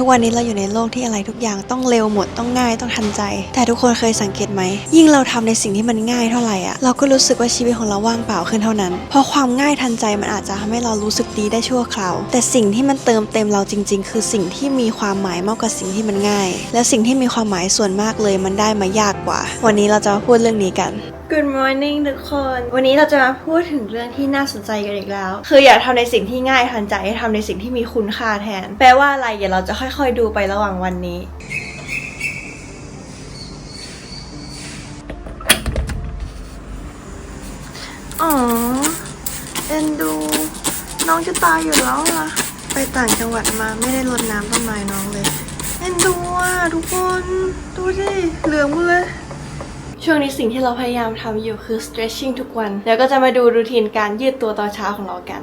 ทุกวันนี้เราอยู่ในโลกที่อะไรทุกอย่างต้องเร็วหมดต้องง่ายต้องทันใจ แต่ทุกคนเคยสังเกตไหม ยิ่งเราทำในสิ่งที่มันง่ายเท่าไหร่อะเราก็รู้สึกว่าชีวิตของเราว่างเปล่าขึ้นเท่านั้น เพราะความง่ายทันใจมันอาจจะทำให้เรารู้สึกดีได้ชั่วคราว แต่สิ่งที่มันเติมเต็มเราจริง ๆ คือสิ่งที่มีความหมายมากกว่าสิ่งที่มันง่าย และสิ่งที่มีความหมายส่วนมากเลยมันได้มายากกว่า วันนี้เราจะมาพูดเรื่องนี้กัน Good morning ทุกคน วันนี้เราจะมาพูดถึงเรื่องที่น่าสนใจกันอีกแล้ว คืออย่าทำในสิ่งที่ง่ายทันใจให้ทำในสิ่งที่มีคุณค่าแทน แปลว่าอะไรเดี๋ยวเราจะค่อยๆดูไประหว่างวันนี้อ๋อเอ็นดู น้องจะตายอยู่แล้วอะไปต่างจังหวัดมาไม่ได้รดน้ำต้นไม้น้องเลย เอ็นดูอะทุกคน ดูสิเหลืองหมดเลย ช่วงนี้สิ่งที่เราพยายามทำอยู่คือ stretching ทุกวัน แล้วก็จะมาดูรูทีนการยืดตัวตอนเช้าของเรากัน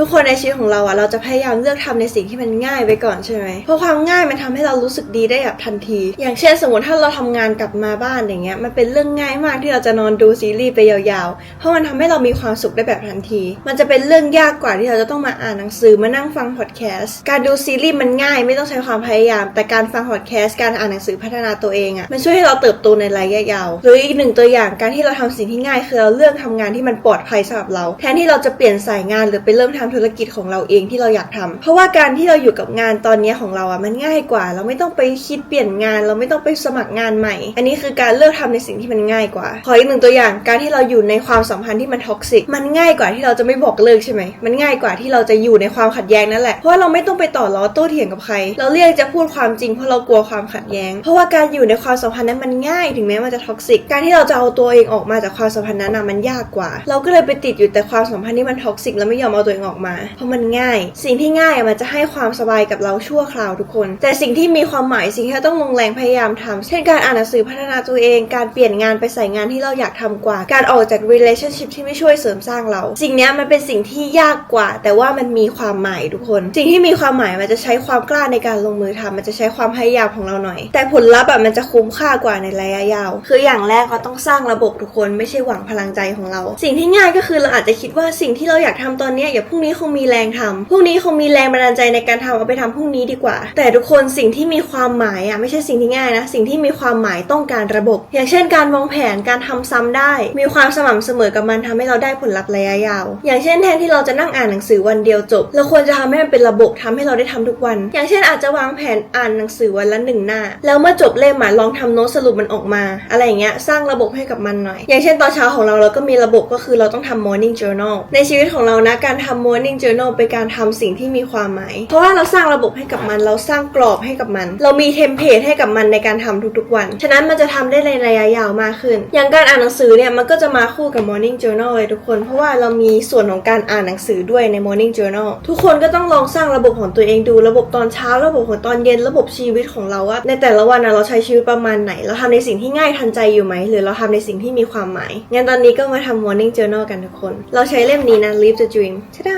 ทุกคนในชีวิตของเราอะเราจะพยายามเลือกทำในสิ่งที่มันง่ายไว้ก่อนใช่ไหมเพราะความง่ายมันทำให้เรารู้สึกดีได้แบบทันที อย่างเช่นสมมติถ้าเราทำงานกลับมาบ้านอย่างเงี้ยมันเป็นเรื่องง่ายมากที่เราจะนอนดูซีรีส์ไปยาวๆ เพราะมันทำให้เรามีความสุขได้แบบทันที มันจะเป็นเรื่องยากกว่าที่เราจะต้องมาอ่านหนังสือมานั่งฟังพอดแคสต์การดูซีรีส์มันง่ายไม่ต้องใช้ความพยายาม แต่การฟังพอดแคสต์การอ่านหนังสือพัฒนาตัวเองอะมันช่วยให้เราเติบโตในระยะยาวหรืออีกหนึ่งตัวอย่างการที่เราทำสิ่งที่ง่ายคือเราเลือกทำงานที่มันปลอดภัยสำหรับเรา แทนที่เราจะเปลี่ยนสายงานหรือไปเริ่มทำธุรกิจของเราเองที่เราอยากทำเพราะว่าการที่เราอยู่กับงานตอนนี้ของเราอะมันง่ายกว่า เราไม่ต้องไปคิดเปลี่ยนงาน เราไม่ต้องไปสมัครงานใหม่ อันนี้คือการเลือกทำในสิ่งที่มันง่ายกว่า ขออีกหนึ่งตัวอย่างการที่เราอยู่ในความสัมพันธ์ที่มันท็อกซิกมันง่ายกว่าที่เราจะไม่บอกเลิกใช่ไหมมันง่ายกว่าที่เราจะอยู่ในความขัดแย้งนั่นแหละเพราะว่าเราไม่ต้องไปต่อล้อโต้เถียงกับใคร เราเรียกจะพูดความจริงเพราะเรากลัวความขัดแย้ง เพราะว่าการอยู่ในความสัมพันธ์นั้นมันง่ายถึงแม้มันจะท็อกซิกการที่เราจะเอาตัวเองออกมาจากความสัมพันธ์นั้นน่ะมันยากกว่า เราก็เลยไปติดอยู่แต่ความสัมพันธ์ที่มันท็อกซิกแล้วไม่ยอมเอาตัวเองออกมา เพราะมันง่าย สิ่งที่ง่ายมันจะให้ความสบายกับเราชั่วคราวทุกคน แต่สิ่งที่มีความหมายสิ่งที่เราต้องลงแรงพยายามทำเช่นการอ่านหนังสือพัฒนาตัวเอง การเปลี่ยนงานไปใส่งานที่เราอยากทำกว่า การออกจาก relationship ที่ไม่ช่วยเสริมสร้างเรา สิ่งนี้มันเป็นสิ่งที่ยากกว่า แต่ว่ามันมีความหมายทุกคน สิ่งที่มีความหมายมันจะใช้ความกล้าในการลงมือทำมันจะใช้ความพยายามของเราหน่อย แต่ผลลัพธ์อะมันจะคุ้มค่ากว่าในระยะยาว คืออย่างแรกเราต้องสร้างระบบทุกคน ไม่ใช่หวังพลังใจของเรา สิ่งที่ง่ายก็คือเราอาจจะคิดว่าสิ่งที่เราอยากทำตอนนี้อย่าพรุ่งนี้คงมีแรงทำพรุ่งนี้คงมีแรงบันดาลใจในการทำเอาไปทำพรุ่งนี้ดีกว่า แต่ทุกคนสิ่งที่มีความหมายอะไม่ใช่สิ่งที่ง่ายนะ สิ่งที่มีความหมายต้องการระบบ อย่างเช่น การวางแผนการทำซ้ำได้ มีความสม่ำเสมอกับมันทำให้เราได้ผลลัพธ์ระยะยาว อย่างเช่นแทนที่เราจะนั่งอ่านหนังสือวันเดียวจบเราควรจะทำให้มันเป็นระบบทำให้เราได้ทำทุกวัน อย่างเช่นอาจจะวางแผนอ่านหนังสือวันละหนึ่งหน้า แล้วเมื่อจบเล่มอะลองทำโน้ตสรุปมันออกมา อะไรอย่างเงี้ยสร้างระบบให้กับมันหน่อย อย่างเช่นตอนเช้าของเราเราก็มีระบบก็คือเราต้องทำ morning journal ในชีวิตของเรานะการทำ morning journal เป็นการทำสิ่งที่มีความหมาย เพราะว่าเราสร้างระบบให้กับมัน เราสร้างกรอบให้กับมัน เรามีเทมเพลตให้กับมันในการทำทุกๆวัน ฉะนั้นมันจะทำได้ในระยะยาวมากขึ้น อย่างการอ่านหนังสือเนี่ยมันก็จะมาคู่กับ morning journal เลยทุกคน เพราะว่าเรามีส่วนของการอ่านหนังสือด้วยใน morning journal ทุกคนก็ต้องลองสร้างระบบของตัวเองดู ระบบตอนเช้า ระบบของตอนเย็น ระบบชีวิตของเราว่าในแต่ละวันเราใช้ชีวิตประมาณไหน เราทำในสิ่งที่ง่ายทันใจอยู่ไหม หรือเราทำในสิ่งที่มีความหมายงั้นตอนนี้ก็มาทำ morning journal กันทุกคน เราใช้เล่มนี้นะ live the dream ชะดาน่า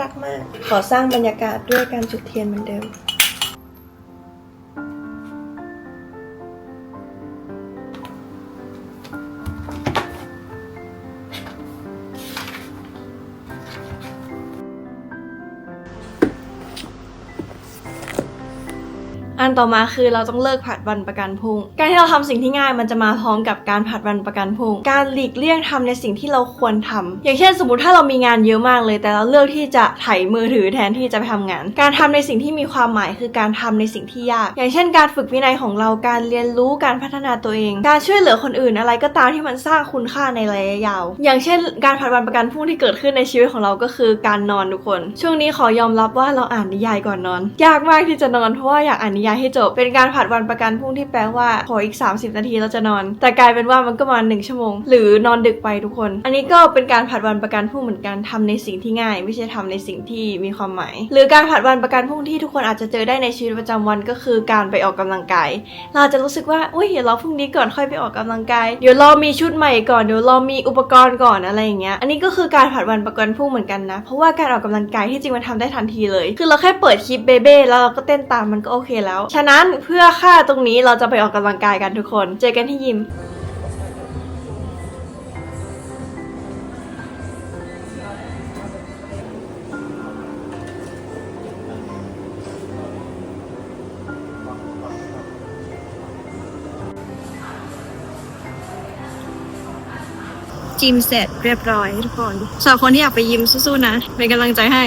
รักมาก ขอสร้างบรรยากาศด้วยการจุดเทียนเหมือนเดิม อันต่อมาคือเราต้องเลิกผัดวันประกันพรุ่ง การที่เราทำสิ่งที่ง่ายมันจะมาพร้อมกับการผัดวันประกันพรุ่ง การหลีกเลี่ยงทำในสิ่งที่เราควรทำอย่างเช่นสมมติถ้าเรามีงานเยอะมากเลย แต่เราเลือกที่จะไถมือถือแทนที่จะไปทำงาน การทำในสิ่งที่มีความหมายคือการทำในสิ่งที่ยาก อย่างเช่น การฝึกวินัยของเรา การเรียนรู้ การพัฒนาตัวเอง การช่วยเหลือคนอื่นอะไรก็ตามที่มันสร้างคุณค่าในระยะยาว อย่างเช่น การผัดวันประกันพรุ่งที่เกิดขึ้นในชีวิตของเราก็คือการนอนทุกคน ช่วงนี้ขอยอมรับว่าเราอ่านนิยายก่อนนอน ยากมากที่จะนอนเพราะว่าอยากอ่านนิยายให้จบ เป็นการผัดวันประกันพรุ่งที่แปลว่าขออีก 30 นาทีเราจะนอน แต่กลายเป็นว่ามันก็มาหนึ่งชั่วโมง หรือนอนดึกไปทุกคน อันนี้ก็เป็นการผัดวันประกันพรุ่งเหมือนกันทำในสิ่งที่ง่าย ไม่ใช่ทำในสิ่งที่มีความหมาย หรือการผัดวันประกันพรุ่งที่ทุกคนอาจจะเจอได้ในชีวิตประจำวันก็คือการไปออกกำลังกาย เราจะรู้สึกว่าอุ้ยเดี๋ยวเราพรุ่งนี้ก่อนค่อยไปออกกำลังกาย เดี๋ยวเรามีชุดใหม่ก่อน เดี๋ยวเรามีอุปกรณ์ก่อนอะไรอย่างเงี้ย อันนี้ก็คือการผัดวันประกันพรุ่งเหมือนกันนะ เพราะว่าการออกกำลังกายที่จริงมันทำได้ทันทีเลย คือเราแค่เปิดคลิปเบเบ้แล้วเราก็เต้นตามมันก็โอเคแล้วฉะนั้นเพื่อค่าตรงนี้เราจะไปออกกำลังกายกันทุกคน เจอกันที่ยิมจิมเสร็จเรียบร้อยทุกคนสำหรับคนที่อยากไปยิมสู้ๆนะ เป็นกำลังใจให้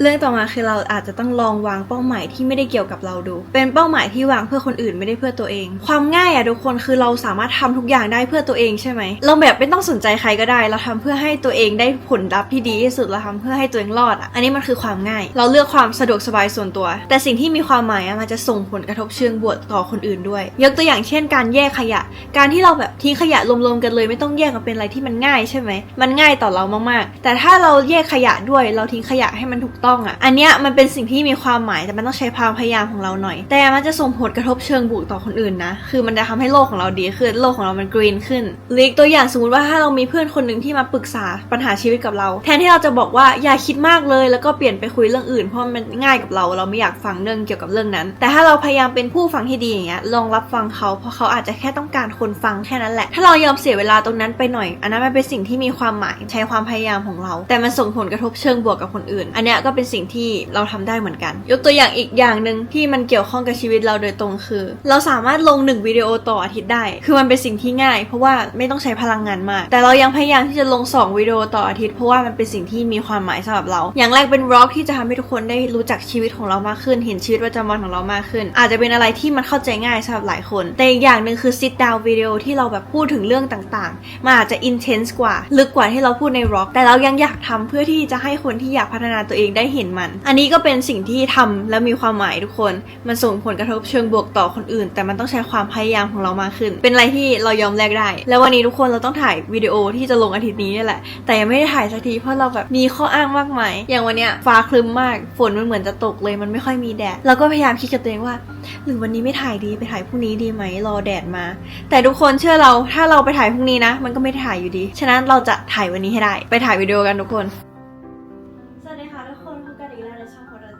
เรื่องต่อมาคือเราอาจจะต้องลองวางเป้าหมายที่ไม่ได้เกี่ยวกับเราดู เป็นเป้าหมายที่วางเพื่อคนอื่นไม่ได้เพื่อตัวเอง ความง่ายอะทุกคนคือเราสามารถทำทุกอย่างได้เพื่อตัวเองใช่ไหม เราแบบไม่ต้องสนใจใครก็ได้ เราทำเพื่อให้ตัวเองได้ผลลัพธ์ที่ดีที่สุด เราทำเพื่อให้ตัวเองรอดอะอันนี้มันคือความง่าย เราเลือกความสะดวกสบายส่วนตัว แต่สิ่งที่มีความหมายอะมันจะส่งผลกระทบเชิงบวกต่อคนอื่นด้วย ยกตัวอย่างเช่น การแยกขยะ การที่เราแบบทิ้งขยะรวมๆกันเลย ไม่ต้องแยกกันเป็นอะไรที่มันง่ายใช่ไหม มันง่ายต่อเรามากๆ แต่ถ้าเราแยกขยะด้วย เราทิ้งขยะให้มันถูกตองอะอันเนี้ยมันเป็นสิ่งที่มีความหมายแต่มันต้องใช้ความพยายามของเราหน่อย แต่มันจะส่งผลกระทบเชิงบวกต่อคนอื่นนะ คือมันจะทำให้โลกของเราดีขึ้น โลกของเรามันกรีนขึ้นหรือกตัวอย่างสมมติว่าถ้าเรามีเพื่อนคนหนึ่งที่มาปรึกษาปัญหาชีวิตกับเรา แทนที่เราจะบอกว่าอย่าคิดมากเลย แล้วก็เปลี่ยนไปคุยเรื่องอื่นเพราะมันง่ายกับเรา เราไม่อยากฟังเรื่องเกี่ยวกับเรื่องนั้น แต่ถ้าเราพยายามเป็นผู้ฟังที่ดีอย่างเงี้ยลองรับฟังเขาเพราะเขาอาจจะแค่ต้องการคนฟังแค่นั้นแหละ ถ้าเรายอมเสียเวลาตรงนั้นไปหน่อย อันนั้นมันเป็นสิ่งที่มีความหมายใช้ความพยายามของเรา แต่มันส่งผลกระทบเชิงบวกกับคนอื่น อันเนี้ยก็เป็นสิ่งที่เราทำได้เหมือนกัน ยกตัวอย่างอีกอย่างหนึ่งที่มันเกี่ยวข้องกับชีวิตเราโดยตรงคือ เราสามารถลงหนึ่งวิดีโอต่ออาทิตย์ได้ คือมันเป็นสิ่งที่ง่าย เพราะว่าไม่ต้องใช้พลังงานมาก แต่เรายังพยายามที่จะลง 2 วิดีโอต่ออาทิตย์เพราะว่ามันเป็นสิ่งที่มีความหมายสำหรับเรา อย่างแรกเป็นวล็อกที่จะทำให้ทุกคนได้รู้จักชีวิตของเรามากขึ้น เห็นชีวิตประจำวันของเรามากขึ้น อาจจะเป็นอะไรที่มันเข้าใจง่ายสำหรับหลายคน แต่อีกอย่างหนึ่งคือ sit down วิดีโอที่เราแบบพูดถึงเรื่องต่างๆ มันอาจจะ intense กว่า ลึกกว่าที่เราพูดในร็อกแต่เรายังอยากทำเพื่อที่จะให้คนที่อยากพัฒนาตัวเองได้เห็นมัน อันนี้ก็เป็นสิ่งที่ทำแล้วมีความหมายทุกคน มันส่งผลกระทบเชิงบวกต่อคนอื่น แต่มันต้องใช้ความพยายามของเรามากขึ้น เป็นอะไรที่เรายอมแลกได้ แล้ววันนี้ทุกคนเราต้องถ่ายวิดีโอที่จะลงอาทิตย์นี้นี่แหละ แต่ยังไม่ได้ถ่ายสักทีเพราะเราแบบมีข้ออ้างมากมาย อย่างวันเนี้ยฟ้าครึ้มมาก ฝนมันเหมือนจะตกเลย มันไม่ค่อยมีแดด เราก็พยายามคิดกับตัวเองว่า หรือวันนี้ไม่ถ่ายดี ไปถ่ายพรุ่งนี้ดีไหม รอแดดมา แต่ทุกคนเชื่อเรา ถ้าเราไปถ่ายพรุ่งนี้นะ มันก็ไม่ถ่ายอยู่ดี ฉะนั้นเราจะถ่ายวันนี้ให้ได้ ไปถ่ายวิดีโอกันทุกคน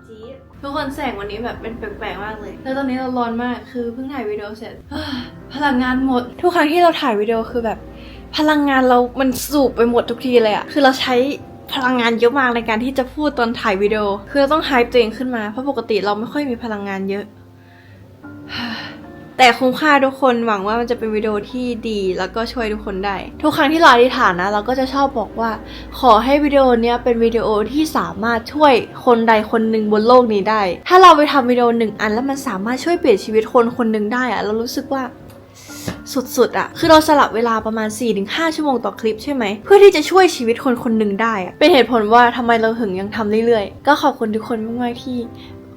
จี๊บทุกคนแสงวันนี้แบบเป็นแปลกๆมากเลย แล้วตอนนี้เราร้อนมากคือเพิ่งถ่ายวิดีโอเสร็จพลังงานหมด ทุกครั้งที่เราถ่ายวิดีโอคือแบบ พลังงานเรามันสูบไปหมดทุกทีเลยอะคือเราใช้พลังงานเยอะมากในการที่จะพูดตอนถ่ายวิดีโอ คือเราต้องไฮป์ตัวเองขึ้นมา เพราะปกติเราไม่ค่อยมีพลังงานเยอะ แต่คุ้มค่าทุกคนหวังว่ามันจะเป็นวิดีโอที่ดี แล้วก็ช่วยทุกคนได้ ทุกครั้งที่เราอธิษฐานนะ เราก็จะชอบบอกว่า ขอให้วิดีโอเนี้ยเป็นวิดีโอที่สามารถช่วยคนใดคนหนึ่งบนโลกนี้ได้ ถ้าเราไปทำวิดีโอหนึ่งอันแล้วมันสามารถช่วยเปลี่ยนชีวิตคนคนหนึ่งได้อะเรารู้สึกว่าสุดๆอะคือเราสลับเวลาประมาณ 4-5 ชั่วโมงต่อคลิปใช่ไหม เพื่อที่จะช่วยชีวิตคนคนหนึ่งได้อะเป็นเหตุผลว่าทำไมเราถึงยังทำเรื่อยๆ ก็ขอบคุณทุกคนมากๆที่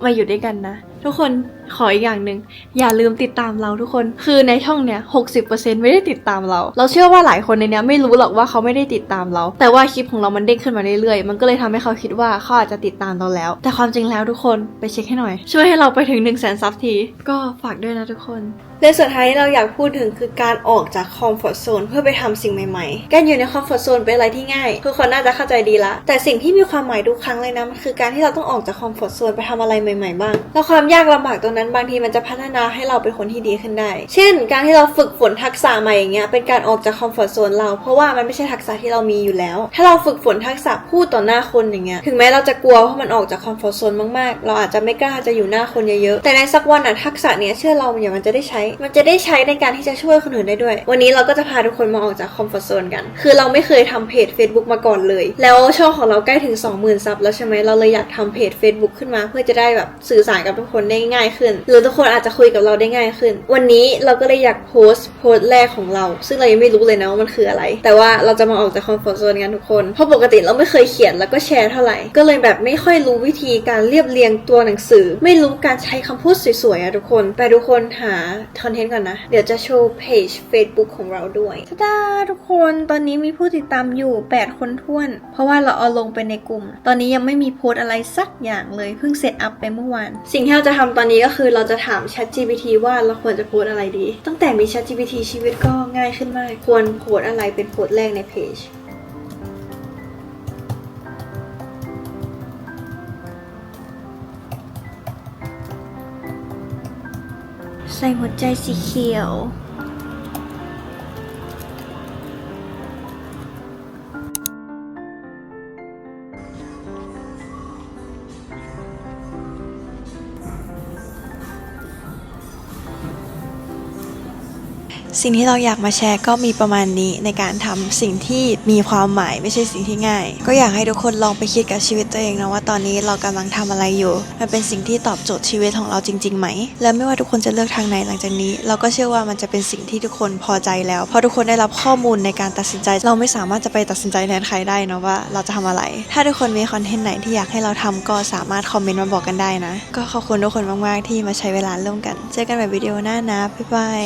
มาอยู่ด้วยกันนะ ทุกคนขออีกอย่างหนึ่งอย่าลืมติดตามเราทุกคน คือในช่องเนี้ย60%ไม่ได้ติดตามเรา เราเชื่อว่าหลายคนในเนี้ยไม่รู้หรอกว่าเขาไม่ได้ติดตามเรา แต่ว่าคลิปของเรามันเด้งขึ้นมาเรื่อยๆ มันก็เลยทำให้เขาคิดว่าเขาอาจจะติดตามเราแล้ว แต่ความจริงแล้วทุกคนไปเช็คให้หน่อย ช่วยให้เราไปถึง1นึ่งแสนซับทีก็ฝากด้วยนะทุกคนเรื่องสุดท้ายที่เราอยากพูดถึงคือการออกจากคอมฟอร์ทโซนเพื่อไปทำสิ่งใหม่ๆ การอยู่ในคอมฟอร์ทโซนเป็นอะไรที่ง่ายทุกคนน่าจะเข้าใจดีละแต่สิ่งที่มีความหมายทุกครั้งเลยนะมันคือการที่เราต้องออกจากคอมฟอร์ทโซนไปทำอะไรใหม่ๆบ้างแล้วความยากลำบากตรงนั้นบางทีมันจะพัฒนาให้เราเป็นคนที่ดีขึ้นได้ เช่น การที่เราฝึกฝนทักษะใหม่อย่างเงี้ยเป็นการออกจากคอมฟอร์ทโซนเราเพราะว่ามันไม่ใช่ทักษะที่เรามีอยู่แล้ว ถ้าเราฝึกฝนทักษะพูดต่อหน้าคนอย่างเงี้ยถึงแม้เราจะกลัวเพราะมันออกจากคอมฟอร์ทโซนมากๆ เราอาจจะไม่กล้าจะอยู่หน้าคนเยอะๆแต่ในสักวันอะทักษะเนี้ยเชื่อเราเดี๋ยวมันจะได้ใช้ มันจะได้ใช้ในการที่จะช่วยคนอื่นได้ด้วย วันนี้เราก็จะพาทุกคนมาออกจากคอมฟอร์ทโซนกัน คือเราไม่เคยทำเพจ Facebook มาก่อนเลย แล้วช่องของเราใกล้ถึง 20,000ซับแล้วใช่ไหมเราเลยอยากทำเพจ Facebook ขึ้นมาเพื่อจะได้แบบสื่อสารกับทุกคนได้ง่ายขึ้น หรือทุกคนอาจจะคุยกับเราได้ง่ายขึ้น วันนี้เราก็เลยอยากโพสต์โพสต์แรกของเรา ซึ่งเรายังไม่รู้เลยนะว่ามันคืออะไร แต่ว่าเราจะมาออกจากคอมฟอร์ทโซนกันทุกคน เพราะปกติเราไม่เคยเขียนแล้วก็แชร์เท่าไหร่ ก็เลยแบบไม่ค่อยรู้วิธีการเรียบเรียงตัวหนังสือ ไม่รู้การใช้คำพูดสวยๆอะทุกคน ไปทุกคนหาคอนเทนต์ก่อนนะ เดี๋ยวจะโชว์เพจ Facebook ของเราด้วยทดาทุกคนตอนนี้มีผู้ติดตามอยู่ 8 คนท้วน เพราะว่าเราเอาลงไปในกลุ่ม ตอนนี้ยังไม่มีโพสต์อะไรสักอย่างเลยเพิ่งเซตอัพไปเมื่อวาน สิ่งที่เราจะจะทำตอนนี้ก็คือเราจะถาม ChatGPT ว่าเราควรจะโพสอะไรดี ตั้งแต่มี ChatGPT ชีวิตก็ง่ายขึ้นมาก ควรโพสอะไรเป็นโพสแรกในเพจใส่หัวใจสีเขียว สิ่งที่เราอยากมาแชร์ก็มีประมาณนี้ในการทำสิ่งที่มีความหมายไม่ใช่สิ่งที่ง่าย ก็อยากให้ทุกคนลองไปคิดกับชีวิตตัวเองนะว่าตอนนี้เรากำลังทำอะไรอยู่ มันเป็นสิ่งที่ตอบโจทย์ชีวิตของเราจริงๆไหม และไม่ว่าทุกคนจะเลือกทางไหนหลังจากนี้ เราก็เชื่อว่ามันจะเป็นสิ่งที่ทุกคนพอใจแล้วเพราะทุกคนได้รับข้อมูลในการตัดสินใจ เราไม่สามารถจะไปตัดสินใจแทนใครได้นะว่าเราจะทำอะไร ถ้าทุกคนมีคอนเทนต์ไหนที่อยากให้เราทำก็สามารถคอมเมนต์มาบอกกันได้นะ ก็ขอบคุณทุกคนมากๆที่มาใช้เวลาร่วมกัน เจอกันใหม่วิดีโอหน้านะบ๊ายบาย